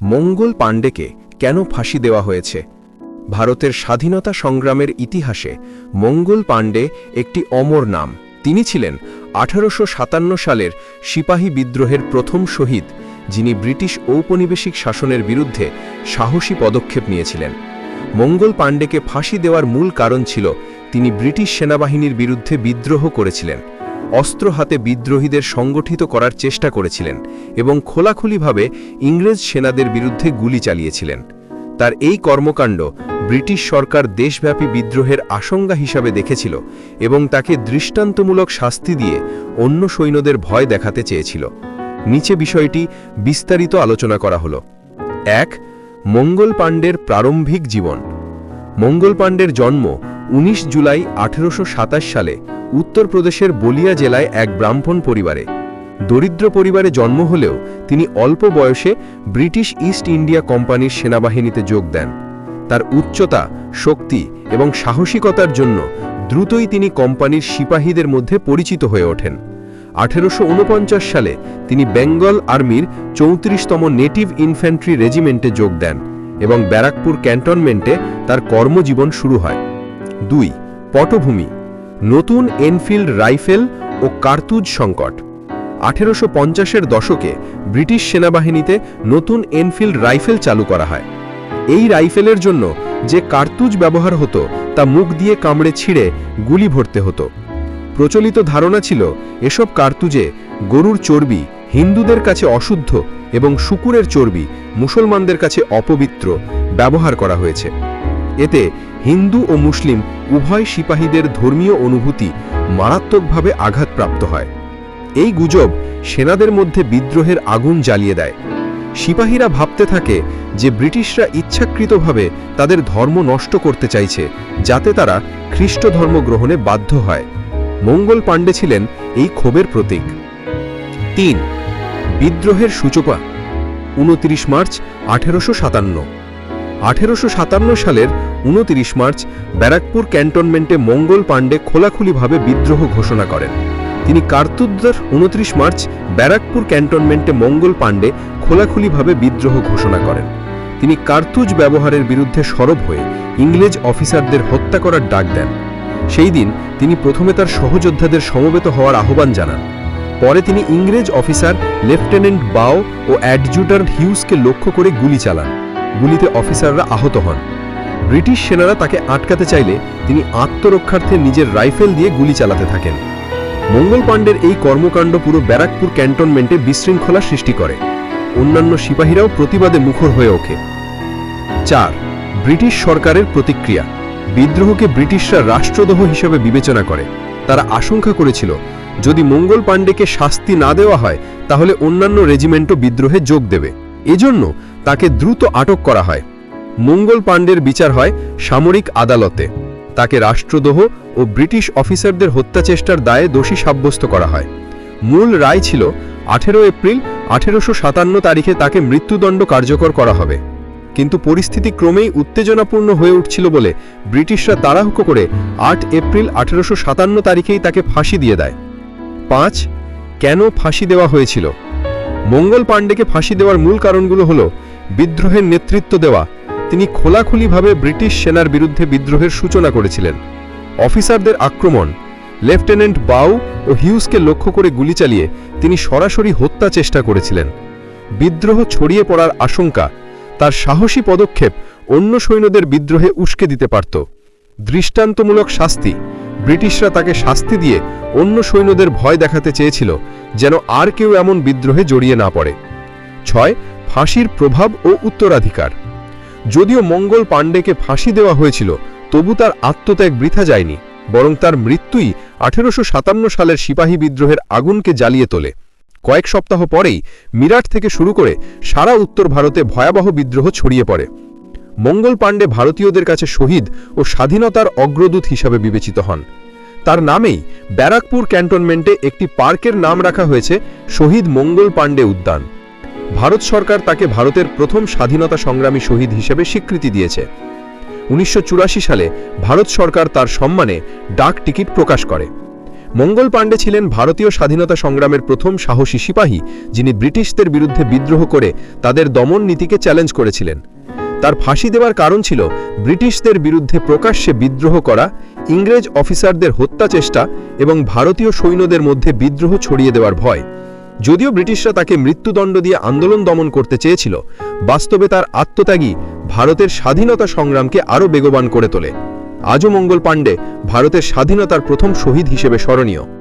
মঙ্গল পাণ্ডেকে কেন ফাঁসি দেওয়া হয়েছে? ভারতের স্বাধীনতা সংগ্রামের ইতিহাসে মঙ্গল পাণ্ডে একটি অমর নাম। তিনি ছিলেন আঠারোশো সাতান্ন সালের সিপাহী বিদ্রোহের প্রথম শহীদ, যিনি ব্রিটিশ ঔপনিবেশিক শাসনের বিরুদ্ধে সাহসী পদক্ষেপ নিয়েছিলেন। মঙ্গল পাণ্ডেকে ফাঁসি দেওয়ার মূল কারণ ছিল তিনি ব্রিটিশ সেনাবাহিনীর বিরুদ্ধে বিদ্রোহ করেছিলেন। অস্ত্র হাতে বিদ্রোহীদের সংগঠিত করার চেষ্টা করেছিলেন এবং খোলাখুলিভাবে ইংরেজ সেনাদের বিরুদ্ধে গুলি চালিয়েছিলেন। তার এই কর্মকাণ্ড ব্রিটিশ সরকার দেশব্যাপী বিদ্রোহের আশঙ্কা হিসাবে দেখেছিল এবং তাকে দৃষ্টান্তমূলক শাস্তি দিয়ে অন্য সৈন্যদের ভয় দেখাতে চেয়েছিল। নিচে বিষয়টি বিস্তারিত আলোচনা করা হল। এক, মঙ্গল পাণ্ডের প্রারম্ভিক জীবন। মঙ্গল পাণ্ডের জন্ম ১৯ জুলাই আঠেরোশো সাতাশ সালে উত্তরপ্রদেশের বলিয়া জেলায় এক ব্রাহ্মণ পরিবারে। দরিদ্র পরিবারে জন্ম হলেও তিনি অল্প বয়সে ব্রিটিশ ইস্ট ইন্ডিয়া কোম্পানির সেনাবাহিনীতে যোগ দেন। তার উচ্চতা, শক্তি এবং সাহসিকতার জন্য দ্রুতই তিনি কোম্পানির সিপাহীদের মধ্যে পরিচিত হয়ে ওঠেন। আঠেরোশো ঊনপঞ্চাশ সালে তিনি বেঙ্গল আর্মির চৌত্রিশতম নেটিভ ইনফ্যান্ট্রি রেজিমেন্টে যোগ দেন এবং ব্যারাকপুর ক্যান্টনমেন্টে তার কর্মজীবন শুরু হয়। দুই, পটভূমি। নতুন এনফিল্ড রাইফেল ও কার্তুজ সংকট। আঠেরোশো পঞ্চাশের দশকে ব্রিটিশ সেনাবাহিনীতে নতুন এনফিল্ড রাইফেল চালু করা হয়। এই রাইফেলের জন্য যে কার্তুজ ব্যবহার হতো, তা মুখ দিয়ে কামড়ে ছিঁড়ে গুলি ভরতে হতো। প্রচলিত ধারণা ছিল, এসব কার্তুজে গরুর চর্বি, হিন্দুদের কাছে অশুদ্ধ এবং শুকুরের চর্বি, মুসলমানদের কাছে অপবিত্র ব্যবহার করা হয়েছে। এতে হিন্দু ও মুসলিম উভয় সিপাহীদের ধর্মীয় অনুভূতি মারাত্মকভাবে আঘাতপ্রাপ্ত হয়। এই গুজব সেনাদের মধ্যে বিদ্রোহের আগুন জ্বালিয়ে দেয়। সিপাহীরা ভাবতে থাকে যে ব্রিটিশরা ইচ্ছাকৃতভাবে তাদের ধর্ম নষ্ট করতে চাইছে, যাতে তারা খ্রিস্ট ধর্ম গ্রহণে বাধ্য হয়। মঙ্গল পাণ্ডে ছিলেন এই ক্ষোভের প্রতীক। তিন, বিদ্রোহের সূচপা। উনত্রিশ মার্চ আঠেরোশো সাতান্ন। আঠেরোশো সালের উনত্রিশ মার্চ ব্যারাকপুর ক্যান্টনমেন্টে মঙ্গল পাণ্ডে খোলাখুলিভাবে বিদ্রোহ ঘোষণা করেন। তিনি কার্তুদ্দার উনত্রিশ মার্চ ব্যারাকপুর ক্যান্টনমেন্টে মঙ্গল পাণ্ডে খোলাখুলিভাবে বিদ্রোহ ঘোষণা করেন। তিনি কার্তুজ ব্যবহারের বিরুদ্ধে সরব হয়ে ইংরেজ অফিসারদের হত্যা করার ডাক দেন। সেই দিন তিনি প্রথমে তার সহযোদ্ধাদের সমবেত হওয়ার আহ্বান জানান। পরে তিনি ইংরেজ অফিসার লেফটেন্যান্ট বাও ও অ্যাডজুটার হিউজকে লক্ষ্য করে গুলি চালান। গুলিতে অফিসাররা আহত হন। ব্রিটিশ সেনারা তাকে আটকাতে চাইলে তিনি আত্মরক্ষার্থে নিজের রাইফেল দিয়ে গুলি চালাতে থাকেন। মঙ্গল পাণ্ডের এই কর্মকাণ্ড পুরো ব্যারাকপুর ক্যান্টনমেন্টে বিশৃঙ্খলা সৃষ্টি করে। অন্যান্য সিপাহীরাও প্রতিবাদে মুখর হয়ে ওঠে। চার, ব্রিটিশ সরকারের প্রতিক্রিয়া। বিদ্রোহকে ব্রিটিশরা রাষ্ট্রদ্রোহ হিসেবে বিবেচনা করে। তারা আশঙ্কা করেছিল, যদি মঙ্গল পাণ্ডেকে শাস্তি না দেওয়া হয়, তাহলে অন্যান্য রেজিমেন্টও বিদ্রোহে যোগ দেবে। এজন্য তাকে দ্রুত আটক করা হয়। মঙ্গল পাণ্ডের বিচার হয় সামরিক আদালতে। তাকে রাষ্ট্রদ্রোহ ও ব্রিটিশ অফিসারদের হত্যাচেষ্টার দায়ে দোষী সাব্যস্ত করা হয়। মূল রায় ছিল, আঠেরো এপ্রিল আঠেরোশো সাতান্ন তারিখে তাকে মৃত্যুদণ্ড কার্যকর করা হবে। কিন্তু পরিস্থিতি ক্রমেই উত্তেজনাপূর্ণ হয়ে উঠছিল বলে ব্রিটিশরা তাড়াহুকো করে আট এপ্রিল আঠেরোশো সাতান্ন তারিখেই তাকে ফাঁসি দিয়ে দেয়। পাঁচ, কেন ফাঁসি দেওয়া হয়েছিল? মঙ্গল পাণ্ডেকে ফাঁসি দেওয়ার মূল কারণগুলো হল, বিদ্রোহের নেতৃত্ব দেওয়া তিনি খোলাখুলিভাবে ব্রিটিশ সেনার বিরুদ্ধে বিদ্রোহের সূচনা করেছিলেন। অফিসারদের আক্রমণ, লেফটেন্যান্ট বাউ ও হিউজকে লক্ষ্য করে গুলি চালিয়ে তিনি সরাসরি হত্যা চেষ্টা করেছিলেন। বিদ্রোহ ছড়িয়ে পড়ার আশঙ্কা, তার সাহসী পদক্ষেপ অন্য সৈন্যদের বিদ্রোহে উস্কে দিতে পারত। দৃষ্টান্তমূলক শাস্তি, ব্রিটিশরা তাকে শাস্তি দিয়ে অন্য সৈন্যদের ভয় দেখাতে চেয়েছিল যেন আর কেউ এমন বিদ্রোহে জড়িয়ে না পড়ে। ছয়, ফাঁসির প্রভাব ও উত্তরাধিকার। যদিও মঙ্গল পাণ্ডেকে ফাঁসি দেওয়া হয়েছিল, তবু তার আত্মত্যাগ বৃথা যায়নি, বরং তার মৃত্যুই আঠেরোশো সাতান্ন সালের সিপাহী বিদ্রোহের আগুনকে জ্বালিয়ে তোলে। কয়েক সপ্তাহ পরেই মিরাট থেকে শুরু করে সারা উত্তর ভারতে ভয়াবহ বিদ্রোহ ছড়িয়ে পড়ে। মঙ্গল পাণ্ডে ভারতীয়দের কাছে শহীদ ও স্বাধীনতার অগ্রদূত হিসাবে বিবেচিত হন। তার নামেই ব্যারাকপুর ক্যান্টনমেন্টে একটি পার্কের নাম রাখা হয়েছে শহীদ মঙ্গল পাণ্ডে উদ্যান। ভারত সরকার তাকে ভারতের প্রথম স্বাধীনতা সংগ্রামী শহীদ হিসেবে স্বীকৃতি দিয়েছে। উনিশশো চুরাশি সালে ভারত সরকার তার সম্মানে ডাক টিকিট প্রকাশ করে। মঙ্গল পাণ্ডে ছিলেন ভারতীয় স্বাধীনতা সংগ্রামের প্রথম সাহসী সিপাহী, যিনি ব্রিটিশদের বিরুদ্ধে বিদ্রোহ করে তাদের দমন নীতিকে চ্যালেঞ্জ করেছিলেন। তার ফাঁসি দেওয়ার কারণ ছিল ব্রিটিশদের বিরুদ্ধে প্রকাশ্যে বিদ্রোহ করা, ইংরেজ অফিসারদের হত্যা চেষ্টা এবং ভারতীয় সৈন্যদের মধ্যে বিদ্রোহ ছড়িয়ে দেওয়ার ভয়। যদিও ব্রিটিশরা তাকে মৃত্যুদণ্ড দিয়ে আন্দোলন দমন করতে চেয়েছিল, বাস্তবে তার আত্মত্যাগী ভারতের স্বাধীনতা সংগ্রামকে আরও বেগবান করে তোলে। আজও মঙ্গল পাণ্ডে ভারতের স্বাধীনতার প্রথম শহীদ হিসেবে স্মরণীয়।